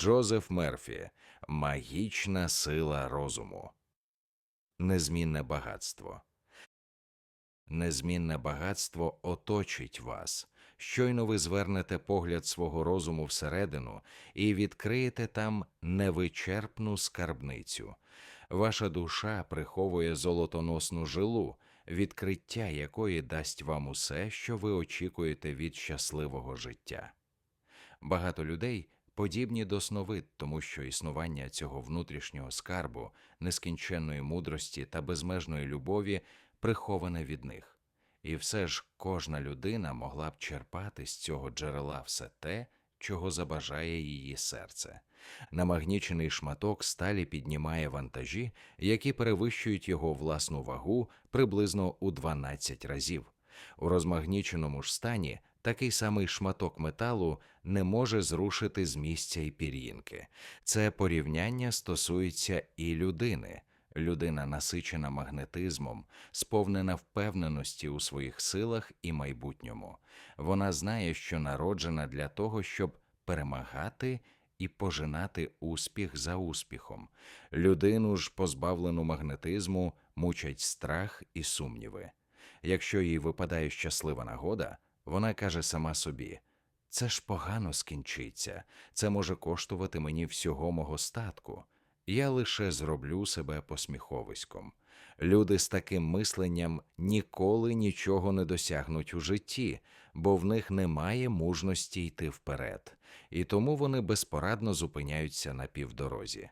Джозеф Мерфі Магічна сила розуму. Незмінне багатство. Незмінне багатство оточить вас. Щойно ви звернете погляд свого розуму всередину і відкриєте там невичерпну скарбницю. Ваша душа приховує золотоносну жилу, відкриття якої дасть вам усе, що ви очікуєте від щасливого життя. Багато людей подібні до сновид, тому що існування цього внутрішнього скарбу, нескінченної мудрості та безмежної любові приховане від них. І все ж кожна людина могла б черпати з цього джерела все те, чого забажає її серце. Намагнічений шматок сталі піднімає вантажі, які перевищують його власну вагу приблизно у 12 разів. У розмагніченому ж стані такий самий шматок металу не може зрушити з місця й пір'їнки. Це порівняння стосується і людини. Людина насичена магнетизмом, сповнена впевненості у своїх силах і майбутньому. Вона знає, що народжена для того, щоб перемагати і пожинати успіх за успіхом. Людину ж, позбавлену магнетизму, мучать страх і сумніви. Якщо їй випадає щаслива нагода, вона каже сама собі: це ж погано скінчиться, це може коштувати мені всього мого статку. Я лише зроблю себе посміховиськом. Люди з таким мисленням ніколи нічого не досягнуть у житті, бо в них немає мужності йти вперед, і тому вони безпорадно зупиняються на півдорозі.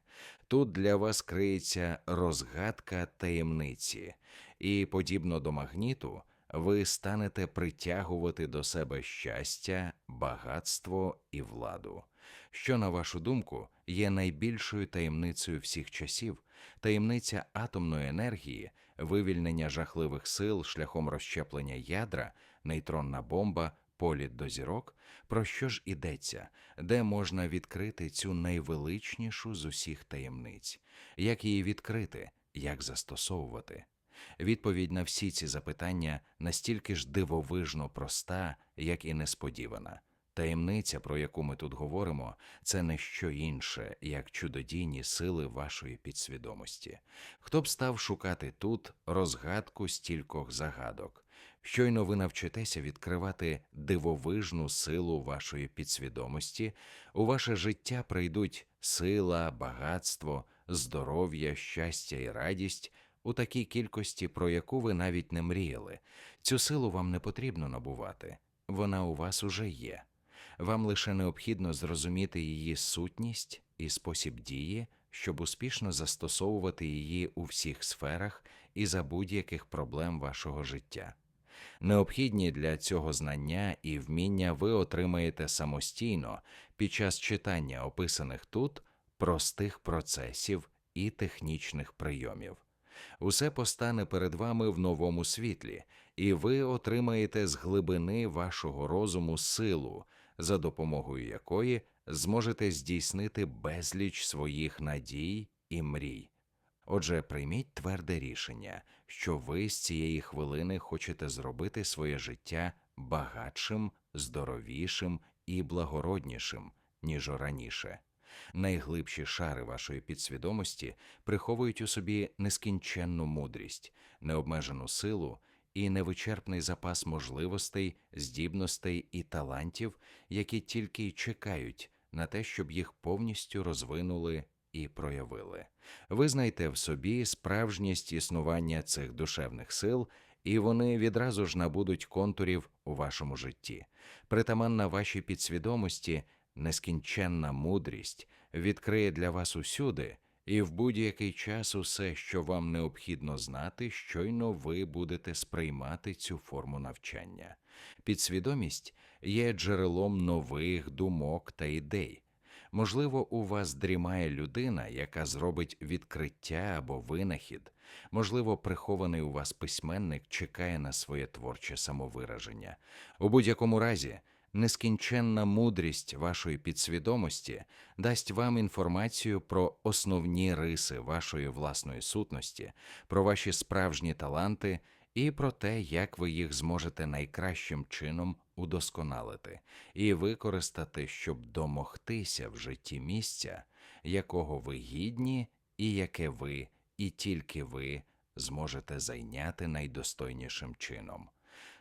Тут для вас криється розгадка таємниці, і, подібно до магніту, ви станете притягувати до себе щастя, багатство і владу. Що, на вашу думку, є найбільшою таємницею всіх часів, таємниця атомної енергії, вивільнення жахливих сил шляхом розщеплення ядра, нейтронна бомба, політ до зірок, про що ж ідеться, де можна відкрити цю найвеличнішу з усіх таємниць, як її відкрити, як застосовувати? Відповідь на всі ці запитання настільки ж дивовижно проста, як і несподівана. Таємниця, про яку ми тут говоримо, це не що інше, як чудодійні сили вашої підсвідомості. Хто б став шукати тут розгадку стількох загадок? Щойно ви навчитеся відкривати дивовижну силу вашої підсвідомості, у ваше життя прийдуть сила, багатство, здоров'я, щастя і радість у такій кількості, про яку ви навіть не мріяли. Цю силу вам не потрібно набувати, вона у вас уже є. Вам лише необхідно зрозуміти її сутність і спосіб дії, щоб успішно застосовувати її у всіх сферах і за будь-яких проблем вашого життя. Необхідні для цього знання і вміння ви отримаєте самостійно під час читання описаних тут простих процесів і технічних прийомів. Усе постане перед вами в новому світлі, і ви отримаєте з глибини вашого розуму силу, за допомогою якої зможете здійснити безліч своїх надій і мрій. Отже, прийміть тверде рішення, що ви з цієї хвилини хочете зробити своє життя багатшим, здоровішим і благороднішим, ніж раніше. Найглибші шари вашої підсвідомості приховують у собі нескінченну мудрість, необмежену силу і невичерпний запас можливостей, здібностей і талантів, які тільки й чекають на те, щоб їх повністю розвинули і проявили. Визнайте в собі справжність існування цих душевних сил, і вони відразу ж набудуть контурів у вашому житті. Притаманна вашій підсвідомості, нескінченна мудрість відкриє для вас усюди і в будь-який час усе, що вам необхідно знати, щойно ви будете сприймати цю форму навчання. Підсвідомість є джерелом нових думок та ідей. Можливо, у вас дрімає людина, яка зробить відкриття або винахід, можливо, прихований у вас письменник чекає на своє творче самовираження. У будь-якому разі, нескінченна мудрість вашої підсвідомості дасть вам інформацію про основні риси вашої власної сутності, про ваші справжні таланти і про те, як ви їх зможете найкращим чином удосконалити і використати, щоб домогтися в житті місця, якого ви гідні, і яке ви, і тільки ви зможете зайняти найдостойнішим чином.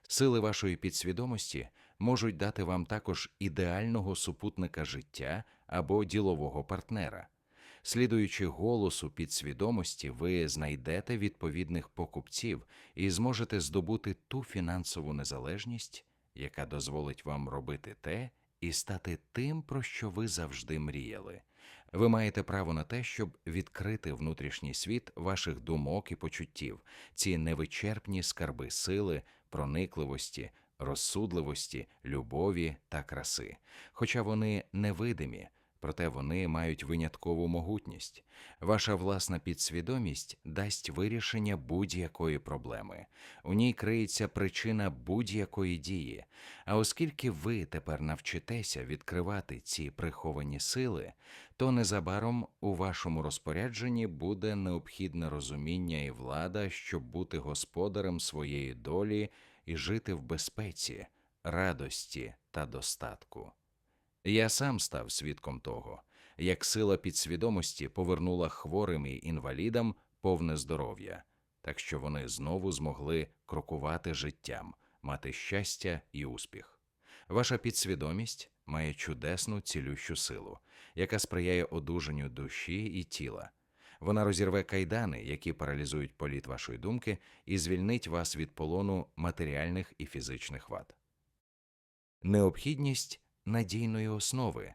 Сили вашої підсвідомості можуть дати вам також ідеального супутника життя або ділового партнера. Слідуючи голосу підсвідомості, ви знайдете відповідних покупців і зможете здобути ту фінансову незалежність, яка дозволить вам робити те і стати тим, про що ви завжди мріяли. Ви маєте право на те, щоб відкрити внутрішній світ ваших думок і почуттів, ці невичерпні скарби сили, проникливості, розсудливості, любові та краси. Хоча вони невидимі, проте вони мають виняткову могутність. Ваша власна підсвідомість дасть вирішення будь-якої проблеми. У ній криється причина будь-якої дії. А оскільки ви тепер навчитеся відкривати ці приховані сили, то незабаром у вашому розпорядженні буде необхідне розуміння і влада, щоб бути господарем своєї долі і жити в безпеці, радості та достатку. Я сам став свідком того, як сила підсвідомості повернула хворим і інвалідам повне здоров'я, так що вони знову змогли крокувати життям, мати щастя і успіх. Ваша підсвідомість має чудесну цілющу силу, яка сприяє одужанню душі і тіла. Вона розірве кайдани, які паралізують політ вашої думки, і звільнить вас від полону матеріальних і фізичних вад. Необхідність надійної основи.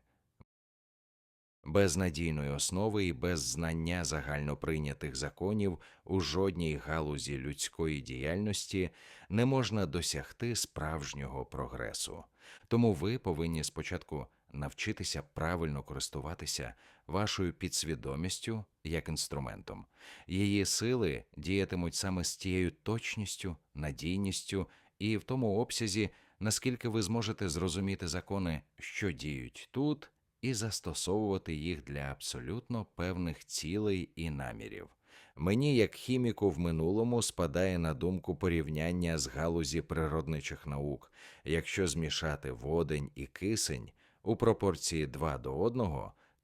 Без надійної основи і без знання загальноприйнятих законів у жодній галузі людської діяльності не можна досягти справжнього прогресу. Тому ви повинні спочатку навчитися правильно користуватися вашою підсвідомістю як інструментом. Її сили діятимуть саме з тією точністю, надійністю і в тому обсязі, наскільки ви зможете зрозуміти закони, що діють тут, і застосовувати їх для абсолютно певних цілей і намірів. Мені, як хіміку, в минулому спадає на думку порівняння з галузі природничих наук. Якщо змішати водень і кисень у пропорції 2 до 1,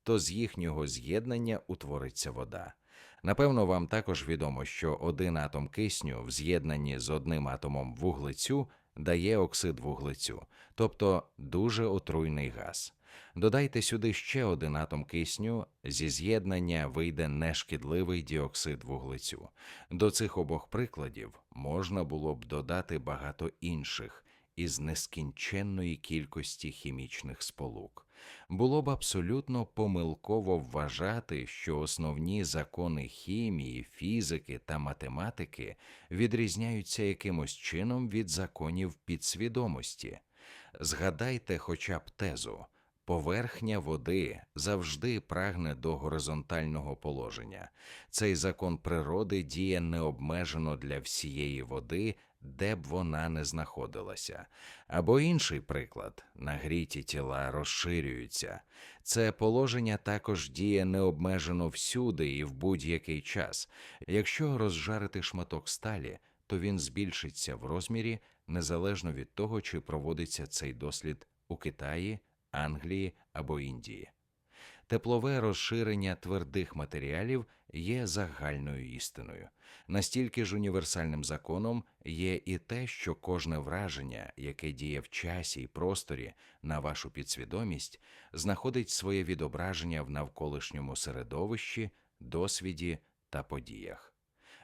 то з їхнього з'єднання утвориться вода. Напевно, вам також відомо, що один атом кисню в з'єднанні з одним атомом вуглецю дає оксид вуглецю, тобто дуже отруйний газ. Додайте сюди ще один атом кисню, зі з'єднання вийде нешкідливий діоксид вуглецю. До цих обох прикладів можна було б додати багато інших із нескінченної кількості хімічних сполук. Було б абсолютно помилково вважати, що основні закони хімії, фізики та математики відрізняються якимось чином від законів підсвідомості. Згадайте хоча б тезу. Поверхня води завжди прагне до горизонтального положення. Цей закон природи діє необмежено для всієї води, де б вона не знаходилася. Або інший приклад нагріті тіла розширюються. Це положення також діє необмежено всюди і в будь-який час. Якщо розжарити шматок сталі, то він збільшиться в розмірі незалежно від того, чи проводиться цей дослід у Китаї. Англії або Індії. Теплове розширення твердих матеріалів є загальною істиною. Настільки ж універсальним законом є і те, що кожне враження, яке діє в часі і просторі на вашу підсвідомість, знаходить своє відображення в навколишньому середовищі, досвіді та подіях.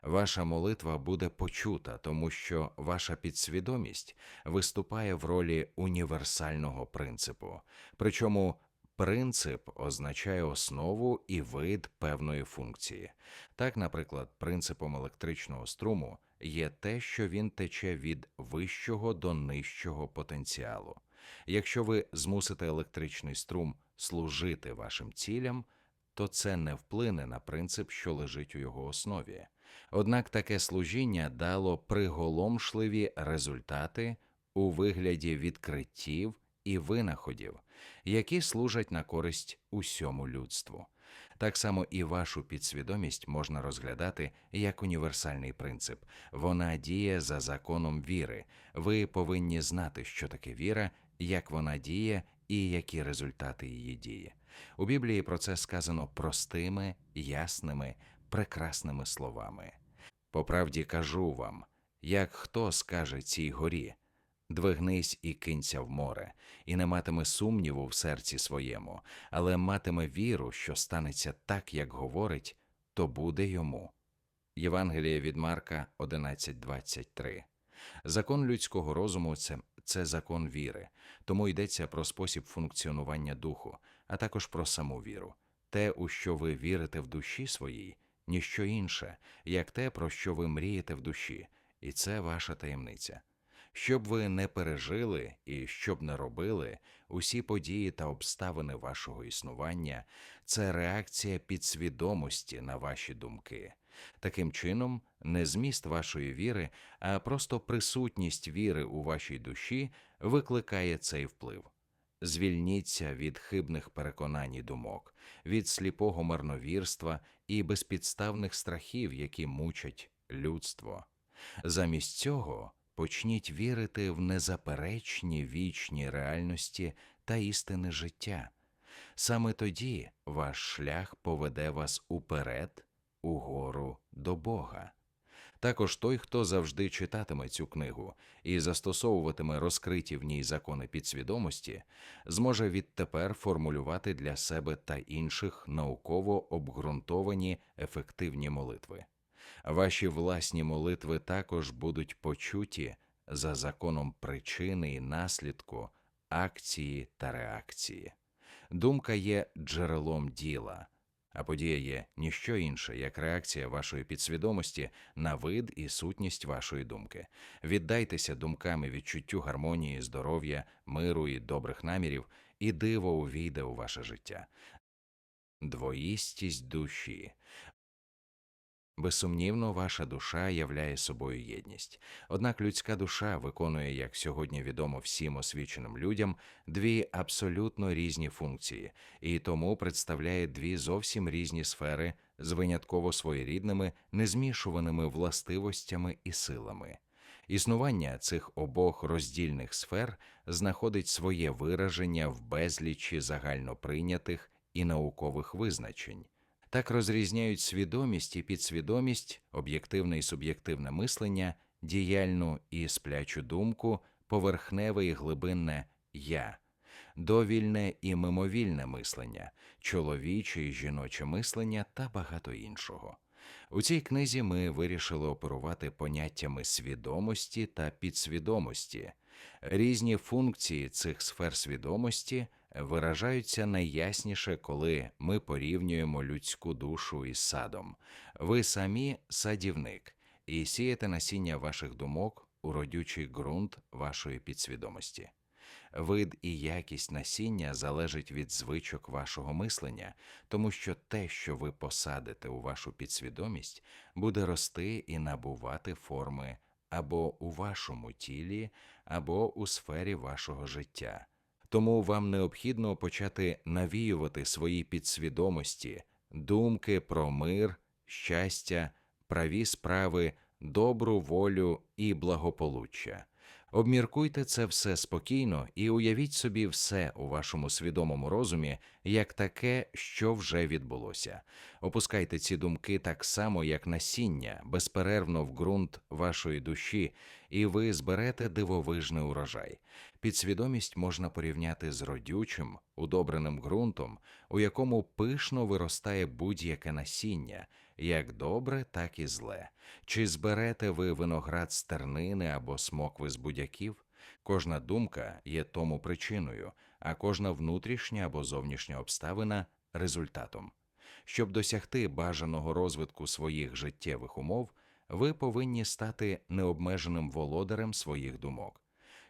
Ваша молитва буде почута, тому що ваша підсвідомість виступає в ролі універсального принципу. Причому принцип означає основу і вид певної функції. Так, наприклад, принципом електричного струму є те, що він тече від вищого до нижчого потенціалу. Якщо ви змусите електричний струм служити вашим цілям, то це не вплине на принцип, що лежить у його основі. Однак таке служіння дало приголомшливі результати у вигляді відкриттів і винаходів, які служать на користь усьому людству. Так само і вашу підсвідомість можна розглядати як універсальний принцип. Вона діє за законом віри. Ви повинні знати, що таке віра, як вона діє і які результати її дії. У Біблії про це сказано простими, ясними, прекрасними словами. По правді кажу вам, як хто скаже цій горі, двигнись і кинься в море, і не матиме сумніву в серці своєму, але матиме віру, що станеться так, як говорить, то буде йому. Євангеліє від Марка 11.23 Закон людського розуму це, це закон віри, тому йдеться про спосіб функціонування духу, а також про саму віру. Те, у що ви вірите в душі своїй, ніщо інше, як те, про що ви мрієте в душі, і це ваша таємниця. Щоб ви не пережили і щоб не робили, усі події та обставини вашого існування це реакція підсвідомості на ваші думки. Таким чином, не зміст вашої віри, а просто присутність віри у вашій душі викликає цей вплив. Звільніться від хибних переконань і думок, від сліпого марновірства і безпідставних страхів, які мучать людство. Замість цього почніть вірити в незаперечні вічні реальності та істини життя. Саме тоді ваш шлях поведе вас уперед, угору до Бога. Також той, хто завжди читатиме цю книгу і застосовуватиме розкриті в ній закони підсвідомості, зможе відтепер формулювати для себе та інших науково обґрунтовані ефективні молитви. Ваші власні молитви також будуть почуті за законом причини і наслідку, акції та реакції. Думка є джерелом діла, а подія є ніщо інше, як реакція вашої підсвідомості на вид і сутність вашої думки. Віддайтеся думками відчуттю гармонії, здоров'я, миру і добрих намірів, і диво увійде у ваше життя. Двоїстість душі. Безсумнівно, ваша душа являє собою єдність. Однак людська душа виконує, як сьогодні відомо всім освіченим людям, дві абсолютно різні функції, і тому представляє дві зовсім різні сфери з винятково своєрідними, незмішуваними властивостями і силами. Існування цих обох роздільних сфер знаходить своє вираження в безлічі загальноприйнятих і наукових визначень. Так розрізняють свідомість і підсвідомість, об'єктивне і суб'єктивне мислення, діяльну і сплячу думку, поверхневе і глибинне я, довільне і мимовільне мислення, чоловіче і жіноче мислення та багато іншого. У цій книзі ми вирішили оперувати поняттями свідомості та підсвідомості. Різні функції цих сфер свідомості виражаються найясніше, коли ми порівнюємо людську душу із садом. Ви самі садівник і сієте насіння ваших думок у родючий ґрунт вашої підсвідомості. Вид і якість насіння залежить від звичок вашого мислення, тому що те, що ви посадите у вашу підсвідомість, буде рости і набувати форми або у вашому тілі, або у сфері вашого життя. Тому вам необхідно почати навіювати свої підсвідомості, думки про мир, щастя, праві справи, добру волю і благополуччя. Обміркуйте це все спокійно і уявіть собі все у вашому свідомому розумі як таке, що вже відбулося. Опускайте ці думки так само, як насіння, безперервно в ґрунт вашої душі, і ви зберете дивовижний урожай. Підсвідомість можна порівняти з родючим, удобреним ґрунтом, у якому пишно виростає будь-яке насіння, як добре, так і зле. Чи зберете ви виноград з тернини або смокви з будяків? Кожна думка є тому причиною, а кожна внутрішня або зовнішня обставина результатом. Щоб досягти бажаного розвитку своїх життєвих умов, ви повинні стати необмеженим володарем своїх думок.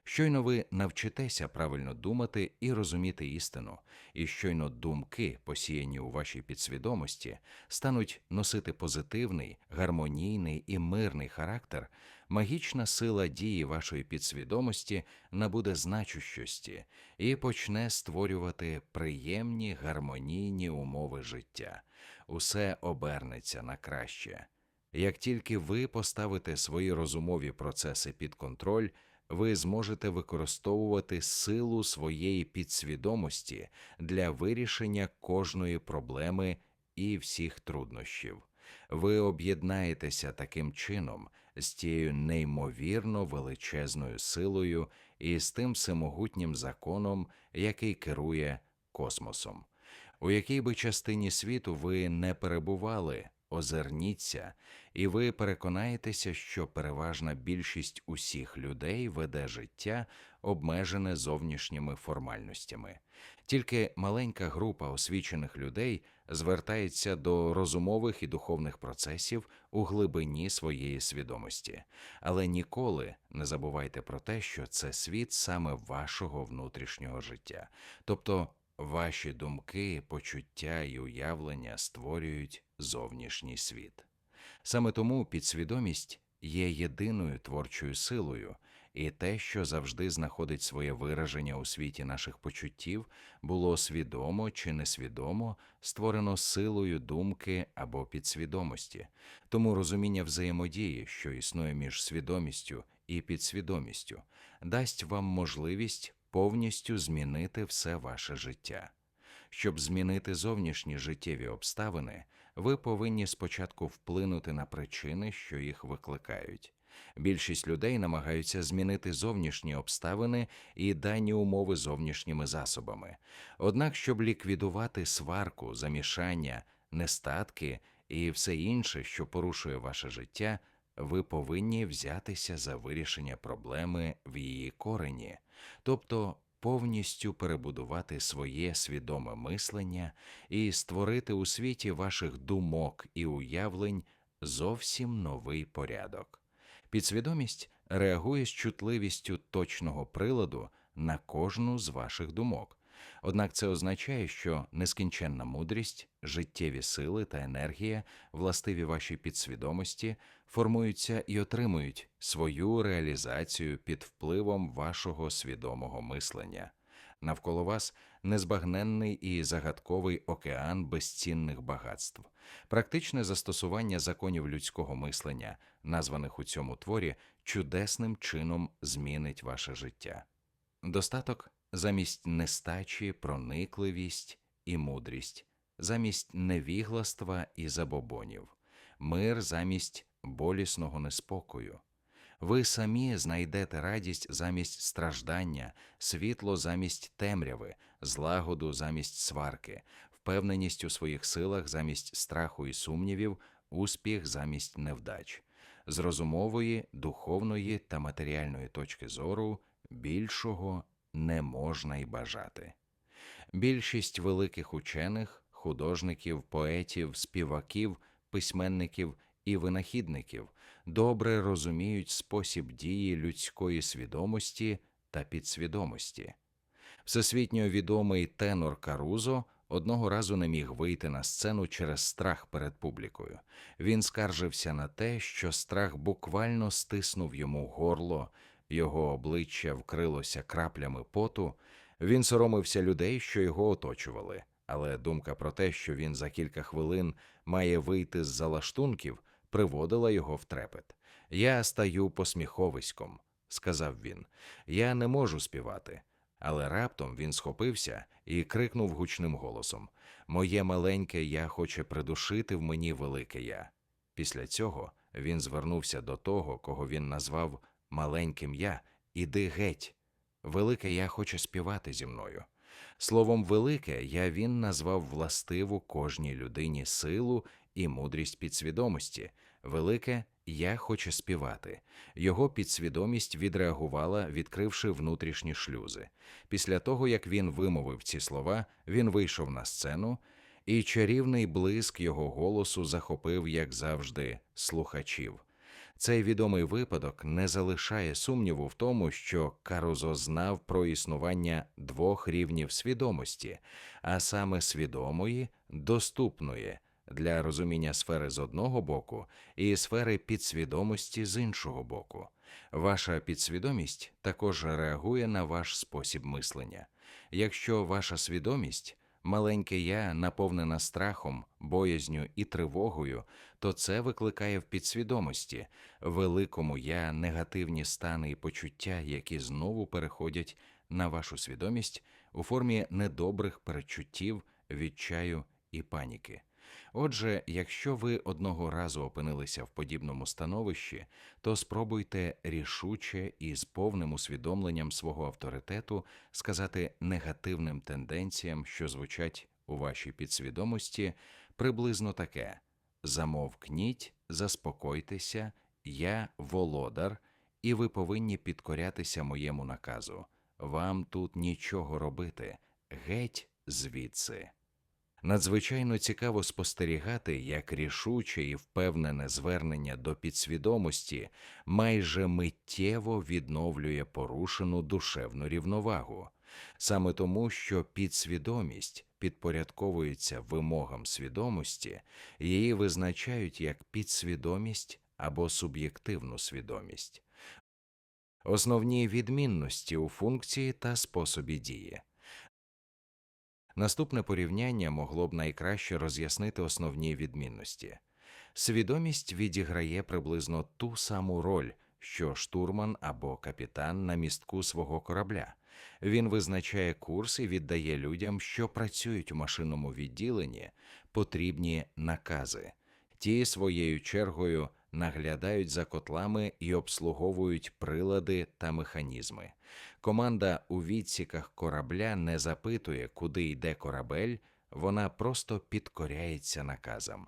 Щойно ви навчитеся правильно думати і розуміти істину, і щойно думки, посіяні у вашій підсвідомості, стануть носити позитивний, гармонійний і мирний характер, магічна сила дії вашої підсвідомості набуде значущості і почне створювати приємні гармонійні умови життя. Усе обернеться на краще. Як тільки ви поставите свої розумові процеси під контроль, ви зможете використовувати силу своєї підсвідомості для вирішення кожної проблеми і всіх труднощів. Ви об'єднаєтеся таким чином з тією неймовірно величезною силою і з тим всемогутнім законом, який керує космосом. У якій би частині світу ви не перебували, озирніться, і ви переконаєтеся, що переважна більшість усіх людей веде життя, обмежене зовнішніми формальностями. Тільки маленька група освічених людей звертається до розумових і духовних процесів у глибині своєї свідомості, але ніколи не забувайте про те, що це світ саме вашого внутрішнього життя, тобто ваші думки, почуття і уявлення створюють зовнішній світ. Саме тому підсвідомість є єдиною творчою силою, і те, що завжди знаходить своє вираження у світі наших почуттів, було свідомо чи несвідомо створено силою думки або підсвідомості, тому розуміння взаємодії, що існує між свідомістю і підсвідомістю, дасть вам можливість повністю змінити все ваше життя. Щоб змінити зовнішні життєві обставини, ви повинні спочатку вплинути на причини, що їх викликають. Більшість людей намагаються змінити зовнішні обставини і дані умови зовнішніми засобами. Однак, щоб ліквідувати сварку, замішання, нестатки і все інше, що порушує ваше життя, ви повинні взятися за вирішення проблеми в її корені, тобто повністю перебудувати своє свідоме мислення і створити у світі ваших думок і уявлень зовсім новий порядок. Підсвідомість реагує з чутливістю точного приладу на кожну з ваших думок. Однак це означає, що нескінченна мудрість, життєві сили та енергія, властиві вашій підсвідомості, формуються і отримують свою реалізацію під впливом вашого свідомого мислення. Навколо вас незбагненний і загадковий океан безцінних багатств, практичне застосування законів людського мислення, названих у цьому творі, чудесним чином змінить ваше життя. Достаток замість нестачі, проникливість і мудрість, замість невігластва і забобонів, мир замість болісного неспокою. Ви самі знайдете радість замість страждання, світло замість темряви, злагоду замість сварки, впевненість у своїх силах замість страху і сумнівів, успіх замість невдач. З розумової, духовної та матеріальної точки зору більшого не можна й бажати. Більшість великих учених, художників, поетів, співаків, письменників і винахідників добре розуміють спосіб дії людської свідомості та підсвідомості. Всесвітньо відомий тенор Карузо одного разу не міг вийти на сцену через страх перед публікою. Він скаржився на те, що страх буквально стиснув йому горло, його обличчя вкрилося краплями поту. Він соромився людей, що його оточували, але думка про те, що він за кілька хвилин має вийти з залаштунків, приводила його в трепет. Я стаю посміховиськом, сказав він. Я не можу співати. Але раптом він схопився і крикнув гучним голосом Моє маленьке я хоче придушити в мені велике я. Після цього він звернувся до того, кого він назвав маленьким я, іди геть. Велике я хоче співати зі мною. Словом, велике я він назвав властиву кожній людині силу і мудрість підсвідомості. Велике я хоче співати. Його підсвідомість відреагувала, відкривши внутрішні шлюзи. Після того, як він вимовив ці слова, він вийшов на сцену, і чарівний блиск його голосу захопив, як завжди, слухачів. Цей відомий випадок не залишає сумніву в тому, що Карузо знав про існування двох рівнів свідомості, а саме свідомої, доступної для розуміння сфери з одного боку і сфери підсвідомості з іншого боку. Ваша підсвідомість також реагує на ваш спосіб мислення. Якщо ваша свідомість, маленьке я наповнена страхом, боязню і тривогою, то це викликає в підсвідомості, великому я негативні стани і почуття, які знову переходять на вашу свідомість у формі недобрих перечуттів, відчаю і паніки. Отже, якщо ви одного разу опинилися в подібному становищі, то спробуйте рішуче і з повним усвідомленням свого авторитету сказати негативним тенденціям, що звучать у вашій підсвідомості, приблизно таке: замовкніть, заспокойтеся, я володар, і ви повинні підкорятися моєму наказу. Вам тут нічого робити, геть звідси. Надзвичайно цікаво спостерігати, як рішуче і впевнене звернення до підсвідомості майже миттєво відновлює порушену душевну рівновагу, саме тому, що підсвідомість підпорядковується вимогам свідомості, її визначають як підсвідомість або суб'єктивну свідомість. Основні відмінності у функції та способі дії. Наступне порівняння могло б найкраще роз'яснити основні відмінності. Свідомість відіграє приблизно ту саму роль, що штурман або капітан на містку свого корабля. Він визначає курс і віддає людям, що працюють у машинному відділенні, потрібні накази. Ті своєю чергою наглядають за котлами і обслуговують прилади та механізми. Команда у відсіках корабля не запитує, куди йде корабель, вона просто підкоряється наказам.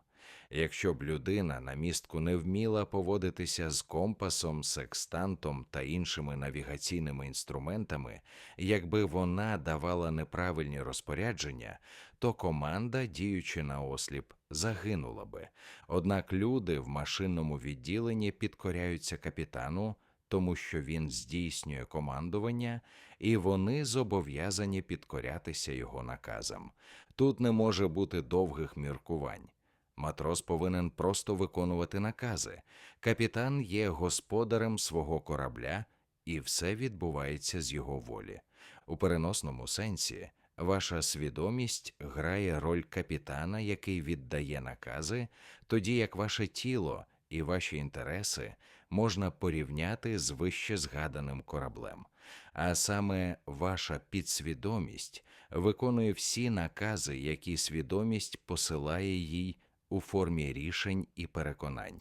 Якщо б людина на містку не вміла поводитися з компасом, секстантом та іншими навігаційними інструментами, якби вона давала неправильні розпорядження, то команда, діючи на осліп, загинула би. Однак люди в машинному відділенні підкоряються капітану, тому що він здійснює командування, і вони зобов'язані підкорятися його наказам. Тут не може бути довгих міркувань. Матрос повинен просто виконувати накази. Капітан є господарем свого корабля, і все відбувається з його волі. У переносному сенсі ваша свідомість грає роль капітана, який віддає накази, тоді як ваше тіло і ваші інтереси можна порівняти з вище згаданим кораблем. А саме ваша підсвідомість виконує всі накази, які свідомість посилає їй у формі рішень і переконань.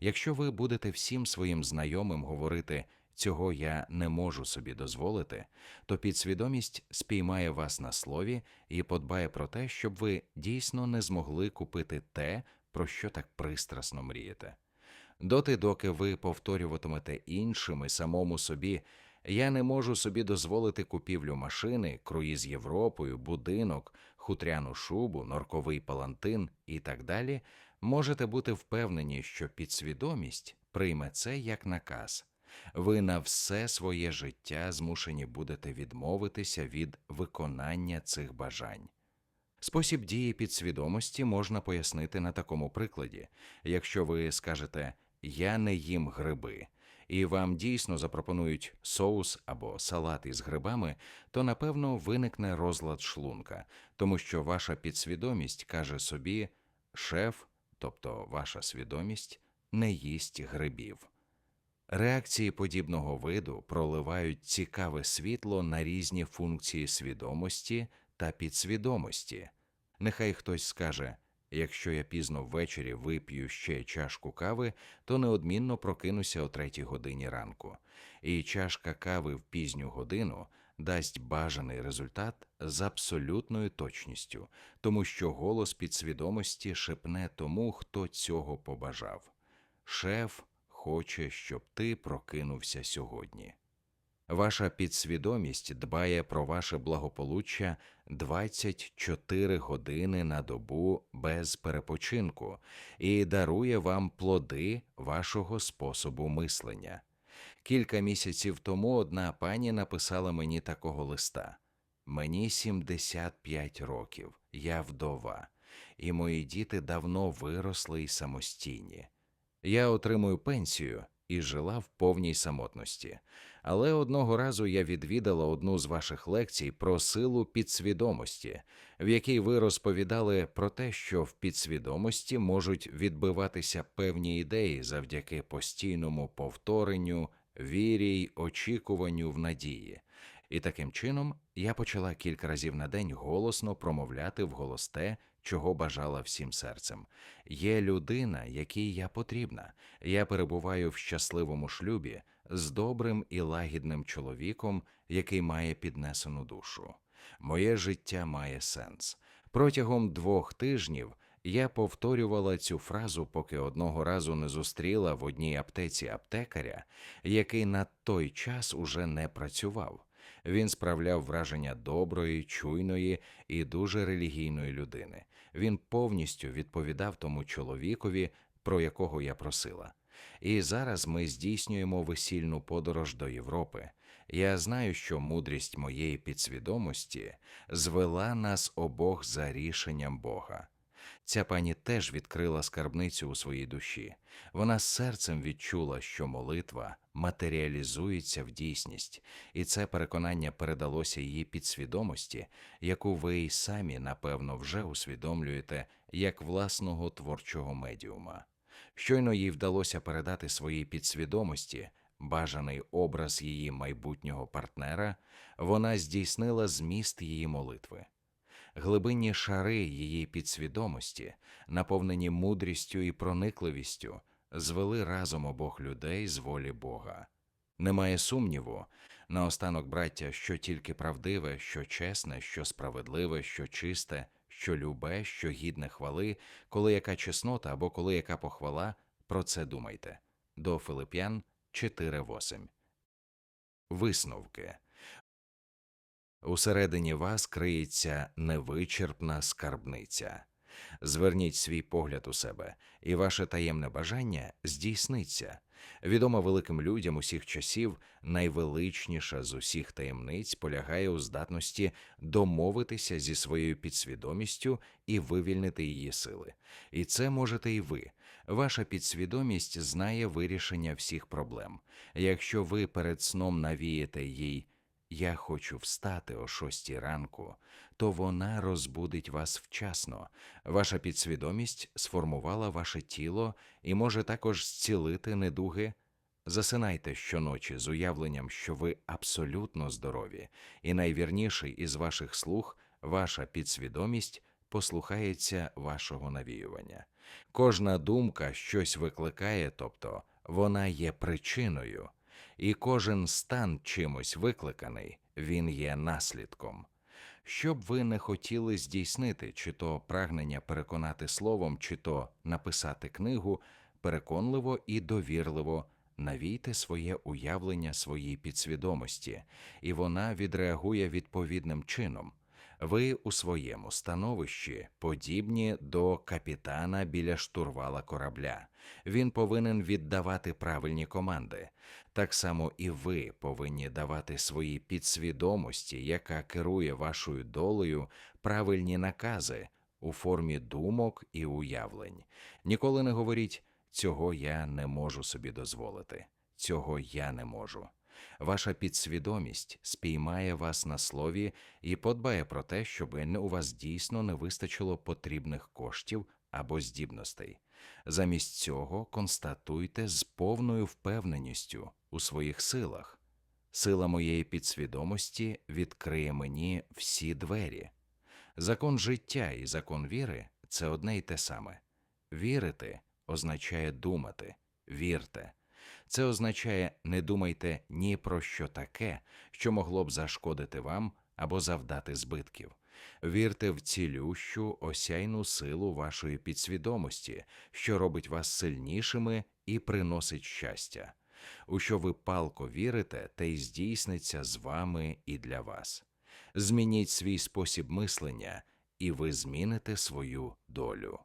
Якщо ви будете всім своїм знайомим говорити цього я не можу собі дозволити, то підсвідомість спіймає вас на слові і подбає про те, щоб ви дійсно не змогли купити те, про що так пристрасно мрієте. Доти, доки ви повторюватимете іншим і самому собі, я не можу собі дозволити купівлю машини, круїз Європою, будинок, хутряну шубу, норковий палантин і так далі, можете бути впевнені, що підсвідомість прийме це як наказ. Ви на все своє життя змушені будете відмовитися від виконання цих бажань. Спосіб дії підсвідомості можна пояснити на такому прикладі якщо ви скажете Я не їм гриби, і вам дійсно запропонують соус або салат із грибами, то напевно виникне розлад шлунка, тому що ваша підсвідомість каже собі шеф, тобто ваша свідомість, не їсть грибів. Реакції подібного виду проливають цікаве світло на різні функції свідомості та підсвідомості. Нехай хтось скаже якщо я пізно ввечері вип'ю ще чашку кави, то неодмінно прокинуся о третій годині ранку, і чашка кави в пізню годину дасть бажаний результат з абсолютною точністю, тому що голос підсвідомості шепне тому, хто цього побажав. Шеф хоче, щоб ти прокинувся сьогодні. Ваша підсвідомість дбає про ваше благополуччя 24 години на добу без перепочинку і дарує вам плоди вашого способу мислення. Кілька місяців тому одна пані написала мені такого листа Мені 75 років, я вдова, і мої діти давно виросли і самостійні. Я отримую пенсію і жила в повній самотності. Але одного разу я відвідала одну з ваших лекцій про силу підсвідомості, в якій ви розповідали про те, що в підсвідомості можуть відбиватися певні ідеї завдяки постійному повторенню, вірі й очікуванню в надії. І таким чином я почала кілька разів на день голосно промовляти вголос те, чого бажала всім серцем. Є людина, якій я потрібна. Я перебуваю в щасливому шлюбі з добрим і лагідним чоловіком, який має піднесену душу. Моє життя має сенс. Протягом двох тижнів я повторювала цю фразу, поки одного разу не зустріла в одній аптеці аптекаря, який на той час уже не працював. Він справляв враження доброї, чуйної і дуже релігійної людини. Він повністю відповідав тому чоловікові, про якого я просила. І зараз ми здійснюємо весільну подорож до Європи. Я знаю, що мудрість моєї підсвідомості звела нас обох за рішенням Бога. Ця пані теж відкрила скарбницю у своїй душі. Вона серцем відчула, що молитва матеріалізується в дійсність, і це переконання передалося її підсвідомості, яку ви й самі, напевно, вже усвідомлюєте як власного творчого медіума. Щойно їй вдалося передати своїй підсвідомості бажаний образ її майбутнього партнера, вона здійснила зміст її молитви глибинні шари її підсвідомості, наповнені мудрістю і проникливістю, звели разом обох людей з волі Бога. Немає сумніву, наостанок, браття, що тільки правдиве, що чесне, що справедливе, що чисте, що любе, що гідне хвали, коли яка чеснота або коли яка похвала, про це думайте. До Филип'ян 4.8 Висновки Усередині вас криється невичерпна скарбниця. Зверніть свій погляд у себе, і ваше таємне бажання здійсниться. Відома великим людям усіх часів, найвеличніша з усіх таємниць полягає у здатності домовитися зі своєю підсвідомістю і вивільнити її сили. І це можете і ви. Ваша підсвідомість знає вирішення всіх проблем. Якщо ви перед сном навієте їй я хочу встати о шостій ранку, то вона розбудить вас вчасно. Ваша підсвідомість сформувала ваше тіло і може також зцілити недуги. Засинайте щоночі з уявленням, що ви абсолютно здорові, і найвірніший із ваших слуг, ваша підсвідомість послухається вашого навіювання. Кожна думка щось викликає, тобто вона є причиною і кожен стан чимось викликаний, він є наслідком. Що б ви не хотіли здійснити, чи то прагнення переконати словом, чи то написати книгу, переконливо і довірливо навійте своє уявлення своїй підсвідомості, і вона відреагує відповідним чином. Ви у своєму становищі подібні до капітана біля штурвала корабля. Він повинен віддавати правильні команди. Так само і ви повинні давати своїй підсвідомості, яка керує вашою долею, правильні накази у формі думок і уявлень. Ніколи не говоріть цього я не можу собі дозволити, цього я не можу. Ваша підсвідомість спіймає вас на слові і подбає про те, щоб у вас дійсно не вистачило потрібних коштів або здібностей. Замість цього констатуйте з повною впевненістю у своїх силах. Сила моєї підсвідомості відкриє мені всі двері. Закон життя і закон віри це одне й те саме. Вірити означає думати, вірте. Це означає не думайте ні про що таке, що могло б зашкодити вам або завдати збитків. Вірте в цілющу осяйну силу вашої підсвідомості, що робить вас сильнішими і приносить щастя. У що ви палко вірите, те й здійсниться з вами і для вас. Змініть свій спосіб мислення, і ви зміните свою долю.